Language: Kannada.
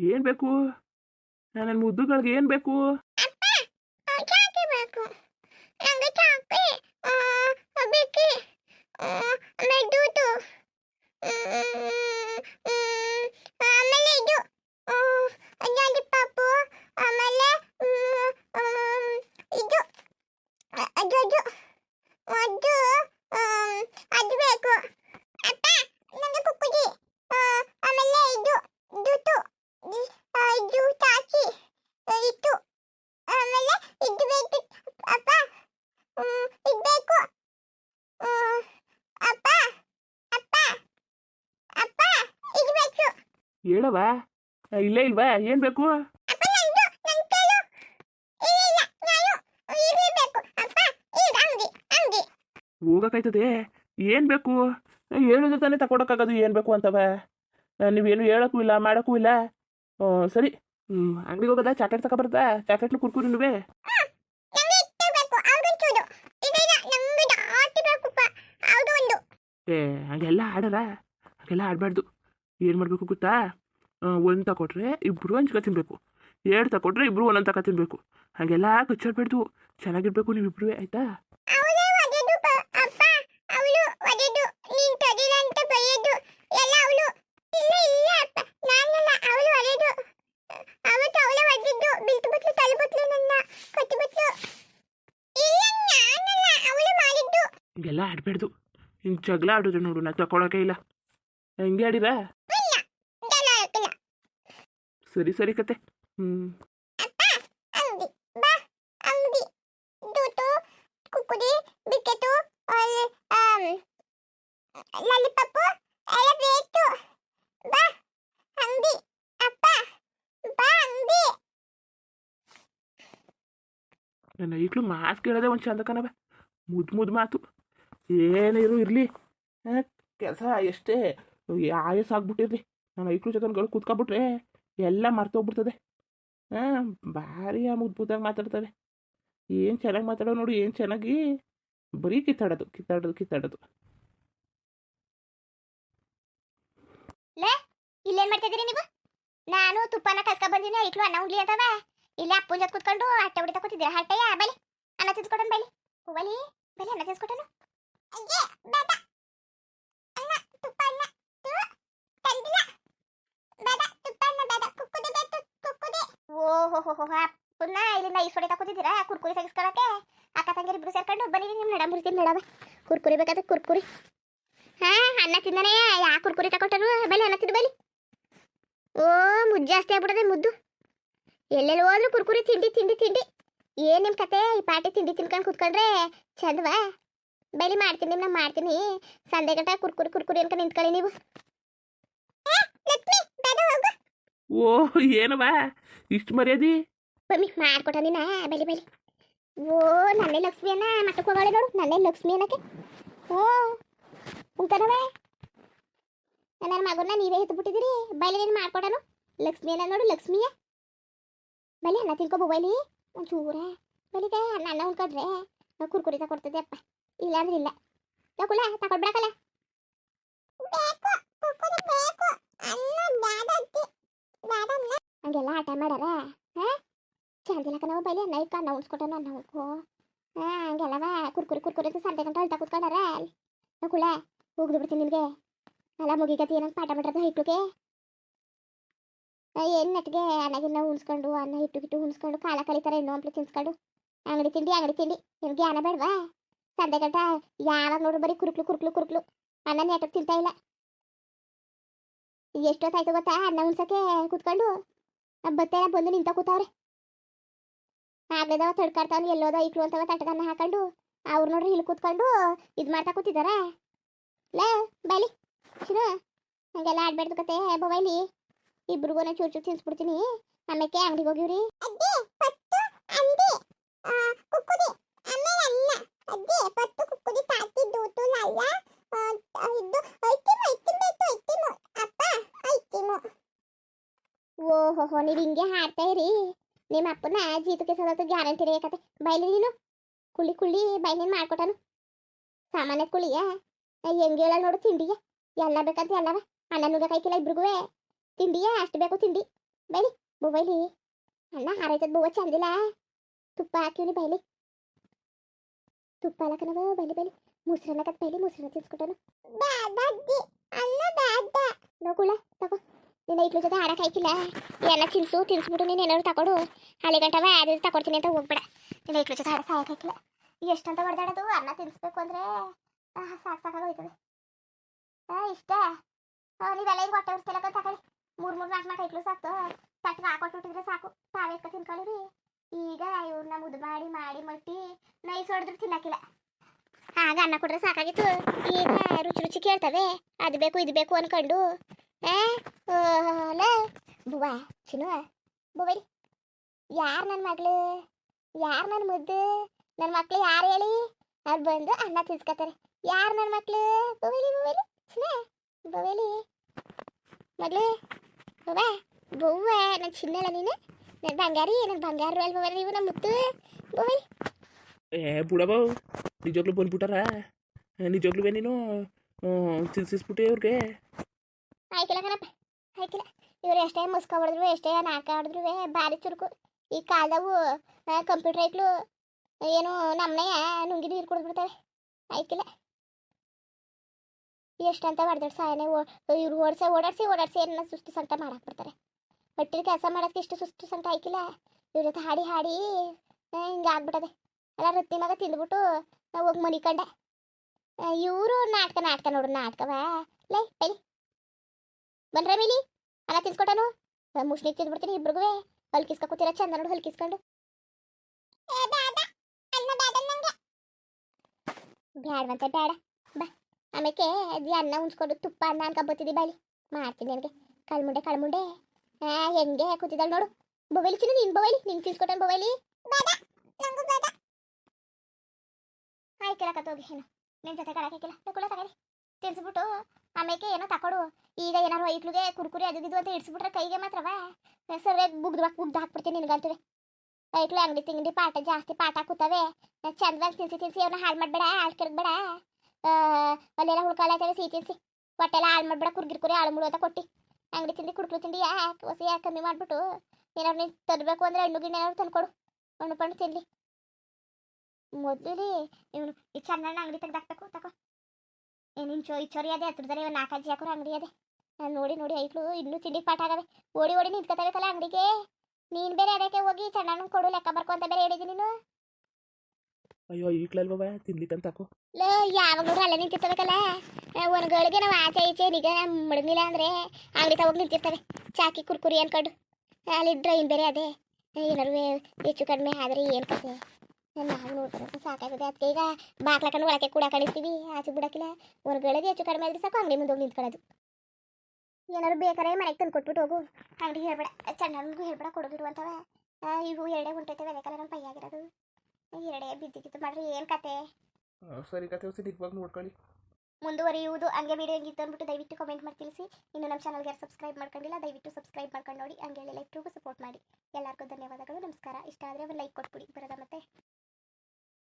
ಏನು ಬೇಕು? ನನ್ನ ಮುದ್ದುಗಳಿಗೆ ಏನು ಬೇಕು? ಚಾಕಿ ಬೇಕು ನಂಗೆ ಚಾಕಿ ಬೇಕಿ ಮೆಡ್ಡೂದು ಆಮೇಲೆ ಇದು ಲಾಲಿಪಾಪು ಆಮೇಲೆ ಮ್, ಮ್, ಇದು ಅ- ಅದು ಅದು ಅದು ಆಮ್, ಅದು ಬೇಕು ಅಪ್ಪ ನನಗೆ ಕುಕ್ಕುದಿ ಆಮೇಲೆ ಇದು ಜೂತು ಇದು ಚಾಕಿ ಇತ್ತು ಆಮೇಲೆ ಇದು ಬೇಕು ಅಪ್ಪ ಹ್ಮ್, ಇದು ಬೇಕು ಹ್ಮ್, ಅಪ್ಪ ಅಪ್ಪ ಅಪ್ಪ ಇದು ಬೇಕು ಹೇಳವ ಇಲ್ಲೇ ಇಲ್ವಾ? ಏನು ಬೇಕು? ಹೋಗಕ್ಕಾಯ್ತದೆ. ಏನು ಬೇಕು? ಹೇಳಿದ್ರೆ ತಾನೇ ತಗೊಳಕ್ಕಾಗೋದು ಏನು ಬೇಕು ಅಂತವ. ನೀವೇನು ಹೇಳಕ್ಕೂ ಇಲ್ಲ ಮಾಡೋಕ್ಕೂ ಇಲ್ಲ. ಸರಿ. ಅಂಗಡಿಗೆ ಹೋಗೋದಾ? ಚಾಕ್ಲೇಟ್ ತಗೊಬರ್ದಾ ಚಾಕ್ಲೇಟ್ನು ಕುರ್ಕುರಿ ನೀವೇ? ಏ ಹಾಗೆಲ್ಲ ಆಡಲ್ಲ. ಹಾಗೆಲ್ಲ ಆಡಬಾರ್ದು. ಏನು ಮಾಡಬೇಕು ಗೊತ್ತಾ? ಒಂದು ತಗೊಟ್ರೆ ಇಬ್ಬರು ಹಂಚ್ಕೊ ತಿನ್ನಬೇಕು ಎರಡು ತಗೊಟ್ರೆ ಇಬ್ಬರು ಒಂದೊಂದು ತಗೊ ತಿನ್ನಬೇಕು ಹಾಗೆಲ್ಲ ಕಚ್ಚಾಡ್ಬಾರ್ದು. ಚೆನ್ನಾಗಿರ್ಬೇಕು ನೀವಿಬ್ರು ಆಯ್ತಾ? ಹಿಂಗೆಲ್ಲ ಆಡಬಾರ್ದು. ಹಿಂಗೆ ಜಗಳ ಆಡೋದು ನೋಡು ನಾ ತಗೊಳಕ್ಕೆ ಇಲ್ಲ. ಹಿಂಗೆ ಆಡಿರಾ? ಸರಿ ಸರಿ ಕತೆ. ಹ್ಞೂ ನನ್ನ ಈಗಲೂ ಮಾತು ಕೇಳೋದೇ ಒಂದು ಚಂದ ಕಣವ ಮುದ್ದು ಮುದ್ದು ಮಾತು. ಏನಿರು ಇರಲಿ. ಕೆಲಸ ಎಷ್ಟೇ ಆಯಸ್ ಆಗ್ಬಿಟ್ಟಿರ್ಲಿ. ನನ್ನ ಐಕ್ಳು ಜೊತೆ ಕೂತ್ಕೊಬಿಟ್ರೆ ಎಲ್ಲ ಮರ್ತೋಗ್ಬಿಡ್ತದೆ. ಹಾಂ, ಭಾರಿ ಅದ್ಭುತವಾಗಿ ಮಾತಾಡ್ತವೆ ಏನು ಚೆನ್ನಾಗಿ ಮಾತಾಡೋ ನೋಡು, ಏನು ಚೆನ್ನಾಗಿ ಬರೀ ಕಿತ್ತಾಡೋದು ಕಿತ್ತಾಡೋದು ಕಿತ್ತಾಡೋದು. ಇಲ್ಲೇನ್ ಮಾಡ್ತಾ ಇದೀರಿ ನೀವು? ನಾನು ತುಪ್ಪನ ಕಸ್ಕ ಬಂದಿನಿ ಐಕ್ಳು ಅನ್ನ ಉಂಗ್ಲಿ ಅಂತವ ಇಲ್ಲಿ ಅಪ್ಪನ ಜೊತೆ ಕುತ್ಕೊಂಡು ಹಟ್ಟೆ ಹೊಡಿತಾ ಕೂತಿದ್ದೀರ ಹಟ್ಟೆಯ? ಬಲಿ ಅನ್ನ ತಿದ್ಕೊಡೋಣ ಬಲಿ ಬಲಿ ಬಲಿ ಅನ್ನ ತಿನ್ಸ್ಕೊಟ್ಟನು ಓಹೋ ಹೋ ಪುನ್ನ ಇಲ್ಲಿಂದ ಐಸ್ ಹೊಡೆ ಕೂತಿದ್ದೀರಾ ಕುರ್ಕುರಿ ತೆಗಿಸ್ಕೊಳಕ್ಕೆ ಅಕ್ಕ ತಂಗಿ ಇಬ್ರು ಸೇರ್ಕೊಂಡು ಬನ್ನಿ ನಿಮ್ ನಡ ಮುರಿತೀನಿ ನಡವ ಕುರ್ಕುರಿ ಬೇಕಾದ್ರೆ ಕುರ್ಕುರಿ ಹಾ ಅನ್ನ ತಿಂದಾನೆ ಯಾ ಕುರ್ಕುರಿ ತಕೊಟ್ಟರು ಬಲಿ ಅನ್ನ ತಿಂದು ಬಲಿ ಓ ಮುದ್ದು ಜಾಸ್ತಿ ಆಗ್ಬಿಡದೆ ಮುದ್ದು ಎಲ್ಲೆಲ್ಲಿ ಹೋದ್ರು ಕುರ್ಕುರಿ ತಿಂಡಿ ತಿಂಡಿ ತಿಂಡಿ ಏನ್ ನಿಮ್ ಕತೆ ಈ ಪಾಟಿ ತಿಂಡಿ ತಿನ್ಕೊಂಡು ಕುತ್ಕೊಂಡ್ರೆ ಚಂದವಾ ಬೈಲಿ ಮಾಡ್ತೀನಿ ನಾ ಮಾಡ್ತೀನಿ ಸಂದೆ ಗಂಟ ಕುರ್ಕುರಿ ಕುರ್ಕುರಿ ಅನ್ಕೊಂಡು ನಿಂತ್ಕೊಳ್ಳಿ ನೀವು ಓ ಏನವ ಇಷ್ಟು ಮರ್ಯಾದಿ? ಬಮ್ಮಿ ಮಾಡ್ಕೊಟ ನೀನ, ಬಲಿ ಬಲಿ. ಓ, ನನ್ನೇ ಲಕ್ಷ್ಮಿ ಅನ್ನ ಮಟ್ಟಕ್ಕೆ ಹೋಗೋಳೆ ನೋಡು, ನನ್ನೇ ಲಕ್ಷ್ಮಿ ಅನ್ನಕ್ಕೆ. ಓ ಉಂಟನವೇ ನನ್ನ ಮಗನ ನೀವೇ ಎತ್ತು ಬಿಟ್ಟಿದ್ದೀರಿ, ಬೈಲಿ, ನೀನು ಮಾಡ್ಕೊಡನು ಲಕ್ಷ್ಮಿ ಅನ್ನ ನೋಡು, ಲಕ್ಷ್ಮಿಯ. ಬಲಿ, ಅನ್ನ ತಿನ್ಕೋ ಬೈಲಿ. ಒಂಚೂರ. ಬಲಿಗೆ ಅನ್ನ ಅನ್ನ ಉಣ್ಕೊಂಡ್ರೆ ನಾವು ಕುರ್ಕುರಿ ತಗೊಡ್ತದೆ ಅಪ್ಪ. ಇಲ್ಲ ಅಂದ್ರೆ ಇಲ್ಲ. ತಗೊಳ್ಳ ತಗೊಳ್ಬಿಡಕಲ್ಲ ಆಟ ಮಾಡಾರ ಹಾ? ಚಂದಿಲ್ಲ ಕಣವ ಬೈಲಿ ಅನ್ನ ಉಣ್ಸ್ಕೊಟ್ಟನು ಅನ್ನ ಹಾ ಹಂಗೆಲ್ಲವ ಕುರ್ಕುರಿ ಕುರ್ಕುರಿ ಅಂತ ಸಂಡೆ ಗಂಟೆ ಅಳ್ತಾ ಕೂತ್ಕೊಂಡಾರ? ನಕುಳ ಹೋಗ್ದು ಬಿಡ್ತೀನಿ ನಿನಗೆ. ಅಲ್ಲ, ಮುಗಿಗತಿ ಏನಂತ ಪಾಠ ಮಾಡಿರೋದು ಹಿಟ್ಟುಗೆ ಏನು ನಟ್ಗೆ, ಅನ್ನಗಿನ್ನ ಉಣ್ಸ್ಕೊಂಡು, ಅನ್ನ ಹಿಟ್ಟು ಹಿಟ್ಟು ಉಣ್ಸ್ಕೊಂಡು ಕಾಲ ಕಳಿತಾರೆ ಇನ್ನೂ ಹಂಪ್ಲಿ ತಿನ್ಸ್ಕೊಂಡು? ಅಂಗಡಿ ತಿಂಡಿ ಅಂಗಡಿ ತಿಂಡಿ, ನಿಮ್ಗೆ ಅನ್ನ ಬೇಡವಾ? ಸಂದೆ ಗಂಟೆ ಯಾವಾಗ ನೋಡು ಬರೀ ಕುರುಕ್ಲು ಕುರುಕ್ಲು ಕುರುಕ್ಲು. ಅನ್ನ ನೆಟ್ಟಗೆ ತಿಂತಾ ಇಲ್ಲ. ಎಷ್ಟೊತ್ತಾಯ್ತು ಗೊತ್ತಾ, ಅನ್ನ ಉಣ್ಸಕ್ಕೆ ಕುತ್ಕೊಂಡು? ಬತ್ತೆ ಬಂದು ನಿಂತ ಕೂತಾವ್ರೆ. ಆಗ್ಲೇದವ ತಡ್ಕಾಡ್ತಾವ್ ಎಲ್ಲೋದ, ಇಕ್ಳು ಅಂತವ ತಟ್ಟದನ್ನ ಹಾಕೊಂಡು, ಅವ್ರ ನೋಡ್ರಿ ಇಲ್ಲಿ ಕೂತ್ಕೊಂಡು ಇದು ಮಾಡ್ತಾ ಕೂತಿದಾರ. ಲೇ ಬೈಲಿ ಶಿನು, ಹಂಗೆಲ್ಲ ಆಡ್ಬೇಡ್ದು ಕತೆ. ಬೈಲಿ ಇಬ್ರಿಗೂ ಚೂರ್ ಚೂರು ತಿನ್ಸ್ಬಿಡ್ತೀನಿ. ಆಮೇಲೆ ಅಂಗಡಿಗೆ ಹೋಗಿವ್ರಿ ಅಜ್ಜಿ ಪತ್ತು, ಅಂದಿ ಕುಕ್ಕುದಿ. ಓಹೋ ನೀವು ಹಿಂಗೆ ಹಾಡ್ತಾ ಇರಿ. ನಿಮ್ಮ ಅಪ್ಪನ ಜೀತಕ್ಕೆ ಸದತ್ತು ಗ್ಯಾರಂಟಿ ರೇಖತೆ ಬೈಲಿ ನೀನು. ಕುಳಿ ಕುಳ್ಳಿ ಬೈಲಿನ ಮಾಡ್ಕೊಟ್ಟನು. ಸಾಮಾನ್ಯ ಕುಳಿಯ. ಹೆಂಗೆ ಹೇಳ ನೋಡು ತಿಂಡಿಗೆ. ಎಲ್ಲ ಬೇಕಂತ ಎಲ್ಲವ. ಅನ್ನ, ನುಗ್ಗ ಕೈಕಿಲ್ಲ ಇಬ್ರಿಗೂ ತಿಂಡಿಯ, ಅಷ್ಟು ಬೇಕು ತಿಂಡಿ. ಬೈಲಿ ಬೊಬೈಲಿ ಅಣ್ಣ ಹಾರೈತದ ಬೊವ್ವ ಚಂದಿಲ್ಲ. ತುಪ್ಪ ಹಾಕಿವ್ನಿ ಬೈಲಿ. ತುಪ್ಪ ಹಾಕನವ ಬೈಲಿ ಬೈಲಿ. ಮೊಸರನ್ನ ಕತ್ ಬೈಲಿ, ಮೊಸರನ್ನ ತಿನ್ಸ್ಕೊಟ್ಟನು. ಅಣ್ಣ ನೋಕುಳ ತಗೋ. ನಿನ್ನ ಇಟ್ಲ ಜೊತೆ ಆಡಕ್ ಆಯ್ಕಿಲ್ಲ ಎಲ್ಲ ತಿನ್ಸು ತಿನ್ಸ್ಬಿಟ್ಟು ನೀನು ಏನಾದ್ರು ತಕೊಡು ಹಳೆ ಗಂಟವ ಅದು ತಕೊಡ್ತೀನಿ ಅಂತ ಹೋಗ್ಬೇಡ. ನಿನ್ನ ಇಟ್ಲ ಜೊತೆ ಆಡಕ್ ಸಾಕಾಯ್ಕಿಲ್ಲ ಎಷ್ಟಂತ ಹೊಡೆದಾಡೋದು? ಅನ್ನ ತಿನ್ಸ್ಬೇಕು ಅಂದ್ರೆ ಸಾಕು ಸಾಕ್ ಸಾಕಾಗೋಯ್ತದೆ ಆ, ಇಷ್ಟ? ನೀವೆಲ್ಲ ಹಿಂಗೆ ಹೊಟ್ಟೆ ಉರ್ಸ್ತಿಲ್ಲ ತಗೊಳ್ಳಿ ಮೂರು ಮೂರು ನಾಲ್ಕು ನಾಲ್ಕು ಐಕ್ಳು ಸಾಕು. ತಟ್ಟಿಗೆ ಹಾಕೊಟ್ಬಿಟ್ಟಿದ್ರೆ ಸಾಕು. ತಾವೇ ಎತ್ಕೊ ತಿನ್ಕೊಳ್ಳಿರಿ. ಈಗ ಇವ್ರನ್ನ ಮುದ್ದು ಮಾಡಿ ಮಾಡಿ ಮಟ್ಟಿ ನೈಸ್ ಹೊಡೆದ್ರು ತಿನ್ನಕ್ಕಿಲ್ಲ. ಆಗ ಅನ್ನ ಕೊಟ್ರೆ ಸಾಕಾಗಿತ್ತು. ಈಗ ರುಚಿ ರುಚಿ ಕೇಳ್ತವೆ. ಅದು ಬೇಕು ಇದು ಬೇಕು ಅನ್ಕೊಂಡು. ಬುವ ಚಿನ್ನು ಬುವರಿ ಯಾರು ನನ್ನ ಮಗಳು? ಯಾರು ನನ್ನ ಮುದ್ದು? ನನ್ನ ಮಕ್ಳು ಯಾರು ಹೇಳಿ? ಅವ್ರು ಬಂದು ಅನ್ನ ತಿನ್ಸ್ಕೊತಾರೆ ಯಾರು ನನ್ನ ಮಕ್ಳು? ಬುವಲಿ ಬುವಲಿ ಚಿನ್ನ ಬುವಲಿ ಮಗಳು ಬುವ ಬುವ್ವ ನನ್ನ ಚಿನ್ನಲ್ಲ ನೀನು? ನನ್ನ ಬಂಗಾರಿ ನನ್ನ ಬಂಗಾರ ಅಲ್ವ ನೀವು ನಮ್ಮ ಮುತ್ತು? ಬುವಲಿ ಏ ಬುಡಬಾವು ನಿಜವಾಗ್ಲೂ ಬಂದ್ಬಿಟ್ಟಾರ? ನಿಜವಾಗ್ಲೂ ನೀನು? ತಿನ್ಸಿಸ್ಬಿಟ್ಟೆ ಅವ್ರಿಗೆ ಆಯ್ಕಿಲ್ಲ ಕಣಪ್ಪ. ಆಯ್ಕಿಲ್ಲ ಇವ್ರು ಎಷ್ಟೇ ಮುಸ್ಕ ಹೊಡೆದ್ರು, ಎಷ್ಟೇ ನಾಕ ಹೊಡೆದ್ರು ಭಾರಿ ಚುರುಕು. ಈ ಕಾಲದವು ಕಂಪ್ಯೂಟರ್ ಐಕ್ಳು, ಏನು ನಮ್ಮನೆಯ ನುಂಗಿ ನೀರು ಕುಡಿದ್ಬಿಡ್ತವೆ. ಆಯ್ತಿಲ್ಲ ಎಷ್ಟಂತ ಹೊಡೆದಡ್ ಸಾಯನೆ ಇವ್ರು ಓಡಿಸಿ, ಓಡಾಡಿಸಿ ಓಡಾಡಿಸಿ ಏನ ಸುಸ್ತು ಸಂಕಟ ಮಾಡಾಕ್ಬಿಡ್ತಾರೆ. ಹೊಟ್ಟಿನ ಕೆಲಸ ಮಾಡಕ್ಕೆ ಇಷ್ಟು ಸುಸ್ತು ಸಂಟ ಆಯ್ಕಿಲ್ಲ ಇವ್ರ ಜೊತೆ ಹಾಡಿ ಹಾಡಿ ಹಿಂಗೆ ಆಗ್ಬಿಟ್ಟದೆ. ಎಲ್ಲ ರತ್ತಿ ಮಗ ತಿಂದ್ಬಿಟ್ಟು ಹೋಗಿ ಮನಿಕಂಡೆ. ಇವರು ನಾಟಕ ನಾಟಕ ನೋಡು, ನಾಟಕವ? ಲೈ ಬೈ ಬನ್ರ ಮೇಲಿ ಅನ್ನ ತಿನ್ಸ್ಕೊಟ್ಟನು ಮುಷ್ಟಿ ತಿಂದ್ಬಿಡ್ತೀನಿ ಇಬ್ರಿಗೂ ಹಲ್ಕಿಸ್ಕ ಕೂತಿರ ಚಂದ ನೋಡು ಹಲ್ಕಿಸ್ಕೊಂಡು ಬ್ಯಾಡವಂತೆ ಬೇಡ ಬಾ. ಆಮೇಲೆ ಅದು ಅನ್ನ ಉಣ್ಸ್ಕೊಂಡು ತುಪ್ಪ ಅನ್ನ ಅನ್ಕೊಂಬತ್ತಿದ್ದಿ ಬಾಲಿ ಮಾಡ್ತೀನಿ ನನಗೆ. ಕಳ್ಮುಂಡೆ ಕಳ್ಮುಂಡೆ. ಹೆಂಗೆ ಕೂತಿದ್ದಾಳೆ ನೋಡು. ಬೊಬೈಲಿ ಚಿನ್ನ ನಿನ್ ಬೊಬೈಲಿ ನಿಂಗೆ ತಿನ್ಸ್ಕೊಟ್ಟನು ಬೊಬೈಲಿ ಆಯ್ಕೆಲ್ಲ ಕತ್ತೋಗಿ ಏನು ನಿನ್ ಜೊತೆ ಕಳಕಿಲ್ಲ ತಗೊಳ್ಳ ತಗೊಳ್ಳಿ ತಿನ್ಸ್ಬಿಟ್ಟು ಆಮೇಲೆ ಏನೋ ತಕೊಡು. ಈಗ ಏನಾರು ಐಕ್ಳಿಗೆ ಕುರ್ಕುರಿ ಅದು ಇದು ಅಂತ ಇಡ್ಸ್ಬಿಟ್ರೆ ಕೈಗೆ ಮಾತ್ರವಾ? ಸರಿಯಾಗಿ ಬುಗ್ದು ಬುಗ್ದು ಹಾಕ್ಬಿಡ್ತೀನಿ ನಿನ್ಗಂತವೆ. ಐಕ್ಳು ಅಂಗಡಿ ತಿಂಗಡಿ ಪಾಠ ಜಾಸ್ತಿ ಪಾಠ ಕೂತವೆ. ಚಂದವಾಗಿ ತಿನ್ಸಿ ತಿನ್ಸಿ ಅವನ್ನ ಹಾಳು ಮಾಡಬೇಡ, ಹಾಳು ಕೆಡಬೇಡ. ಅಲ್ಲೆಲ್ಲ ಹುಳ್ಕಾಳಾಯ್ತವೆ ಸಿಹಿ ತಿನ್ಸಿ. ಹೊಟ್ಟೆಲ್ಲ ಹಾಳು ಮಾಡಬೇಡ, ಕುರ್ಗಿರ್ ಕುರಿ ಹಾಳು ಮುಳು ಅಂತ ಕೊಟ್ಟು. ಅಂಗಡಿ ತಿಂಡಿ ಕುಡ್ಕಲು ತಿಂಡಿ ಯಾಕೆ ಹೊಸ ಯಾಕೆ ಕಮ್ಮಿ ಮಾಡಿಬಿಟ್ಟು? ಏನಾರು ನೀನು ತರಬೇಕು ಅಂದರೆ ಹಣ್ಣು ಗಿಣ್ಣ ಏನಾದ್ರು ತಂದ್ಕೊಡು. ಹಣ್ಣು ಪಣ್ಣು ತಿನ್ಲಿ. ಮೊದಲು ಇವನು ಈ ಚಂದ ಅಂಗಡಿ ತೆಗ್ದಾಕ್ಬೇಕು ತಗೋ ಏನು ಇಂಚೋ ಇಚ್ಚೋರಿ ಅದೇ ಹತ್ರದಲ್ಲಿ ಒಂದು ನಾಲ್ಕು ಅಜ್ಜಿ ಹಾಕೋರು ಅಂಗಡಿ ಅದೇ. ನಾನು ನೋಡಿ ನೋಡಿ ಐಕ್ಳು ಇನ್ನೂ ತಿಂಡಿಗೆ ಪಾಠ ಆಗವೆ. ಓಡಿ ಓಡಿ ನಿಂತ್ಕೊತಬೇಕಲ್ಲ ಅಂಗಡಿಗೆ. ನೀನು ಬೇರೆ ಅದಕ್ಕೆ ಹೋಗಿ ಚಂದಣ್ಣ ಕೊಡು ಲೆಕ್ಕ ಬರ್ಕೊ ಅಂತ ಬೇರೆ ಹೇಳಿದ್ದೀನಿ ನೀನು. ಅಯ್ಯೋ ಈಕ್ಳಲ್ವ ತಿನ್ಲಿಕ್ಕಂತ ಹಾಕು. ಲೋ ಯಾವಾಗ ನೋಡ್ರಿ ಅಲ್ಲೇ ನಿಂತಿರ್ತಬೇಕಲ್ಲ ಒಂದ್ಗಳಿಗೆ ನಾವು ಆಚೆ ಈಚೆ ನಿಗ ಮಡಗಿಲ್ಲ ಅಂದ್ರೆ ಅಂಗಡಿ ತಗೋಗಿ ನಿಂತಿರ್ತವೆ. ಚಾಕಿ ಕುರ್ಕುರಿ ಅನ್ಕೊಂಡು. ಅಲ್ಲಿ ಡ್ರೈನ್ ಬೇರೆ ಅದೇ. ಏನಾರು ಹೆಚ್ಚು ಕಡಿಮೆ ಆದರೆ ಏನು ಕತೆ ನಾವು ನೋಡ್ತಾರೆ. ಸಾಕಾಗಿದೆ ಅದಕ್ಕೆ ಈಗ ಬಾಕ್ಲಕೊಂಡು ಒಳಕ್ಕೆ ಕೂಡ ಕಳಿಸ್ತೀವಿ. ಆಚೆ ಬಿಡಕ್ಕಿಲ್ಲ ಹೊರಗಳಿಗೆ ಹೆಚ್ಚು ಕಡಿಮೆ ಆದ್ರೆ ಸಾಕು ಅಂಗಡಿ ಮುಂದೆ ಹೋಗಿ ನಿಂತ್ಕೊಳ್ಳೋದು. ಏನಾರು ಬೇಕಾರೆ ಮನೆಗೆ ತಂದು ಕೊಟ್ಬಿಟ್ಟು ಹೋಗು. ಅಂಗಡಿ ಹೇಳ್ಬೇಡ. ಚೆನ್ನಾಗೂ ಹೇಳ್ಬೇಡ ಕೊಡೋದಿರು ಅಂತವ ಇವು ಎರಡೇ ಉಂಟೈತೆ ಬೇಕಾದ್ರೆ ನಮ್ಮ ಪೈಯಾಗಿರೋದು. ಎರಡೇ ಬಿದ್ದಿಗಿತ್ತು. ಮಾಡ್ರಿ ಏನು ಕತೆ? ಸರಿ ಕತೆ ಹೊಸ ನಿಜವಾಗ ನೋಡ್ಕೊಳ್ಳಿ. ಮುಂದುವರಿಯುವುದು ಹಂಗೆ ವಿಡಿಯೋ ಹೆಂಗಿತ್ತು ಅಂದ್ಬಿಟ್ಟು ದಯವಿಟ್ಟು ಕಮೆಂಟ್ ಮಾಡಿ ತಿಳಿಸಿ. ಇನ್ನು ನಮ್ಮ ಚಾನಲ್ಗೆ ಸಬ್ಸ್ಕ್ರೈಬ್ ಮಾಡ್ಕೊಂಡಿಲ್ಲ ದಯವಿಟ್ಟು ಸಬ್ಸ್ಕ್ರೈಬ್ ಮಾಡ್ಕೊಂಡು ನೋಡಿ. ಹಂಗೆ ಲೈಕ್ ಸಪೋರ್ಟ್ ಮಾಡಿ. ಎಲ್ಲರಿಗೂ ಧನ್ಯವಾದಗಳು. ನಮಸ್ಕಾರ. ಇಷ್ಟ ಆದರೆ ಒಂದು ಲೈಕ್ ಕೊಟ್ಬಿಡಿ. ಬರೋದ ಮತ್ತೆ.